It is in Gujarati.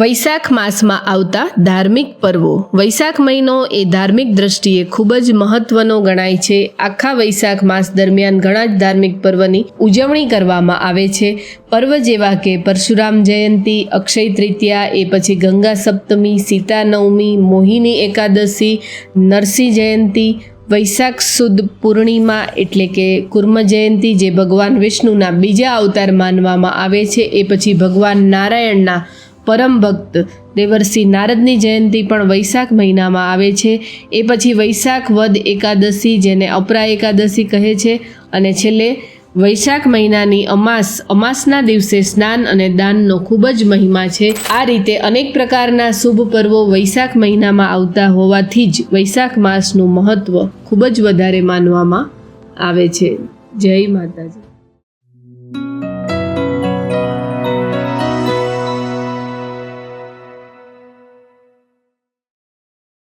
વૈશાખ માસમાં આવતા ધાર્મિક પર્વો. વૈશાખ મહિનો એ ધાર્મિક દ્રષ્ટિએ ખૂબ જ મહત્વનો ગણાય છે. આખા વૈશાખ માસ દરમિયાન ઘણા જ ધાર્મિક પર્વની ઉજવણી કરવામાં આવે છે. પર્વ જેવા કે પરશુરામ જયંતી, અક્ષય તૃતીયા, એ પછી ગંગા સપ્તમી, સીતા નવમી, મોહિની એકાદશી, નરસિંહ જયંતી, વૈશાખ સુદ પૂર્ણિમા એટલે કે કુર્મ જયંતી જે ભગવાન વિષ્ણુના બીજા અવતાર માનવામાં આવે છે. એ પછી ભગવાન નારાયણના પરમ ભક્ત. દેવર્ષિ નારદની જયંતી પણ વૈશાખ મહિનામાં આવે છે. એ પછી વૈશાખ વદ એકાદશી, જેને અપરા એકાદશી કહે છે. અને છેલ્લે વૈશાખ મહિનાની અમાસ. અમાસના દિવસે સ્નાન અને દાનનો ખૂબ જ મહિમા છે. આ રીતે અનેક પ્રકારના શુભ પર્વો વૈશાખ મહિનામાં આવતા હોવાથી જ વૈશાખ માસનું મહત્ત્વ ખૂબ જ વધારે માનવામાં આવે છે. જય માતાજી.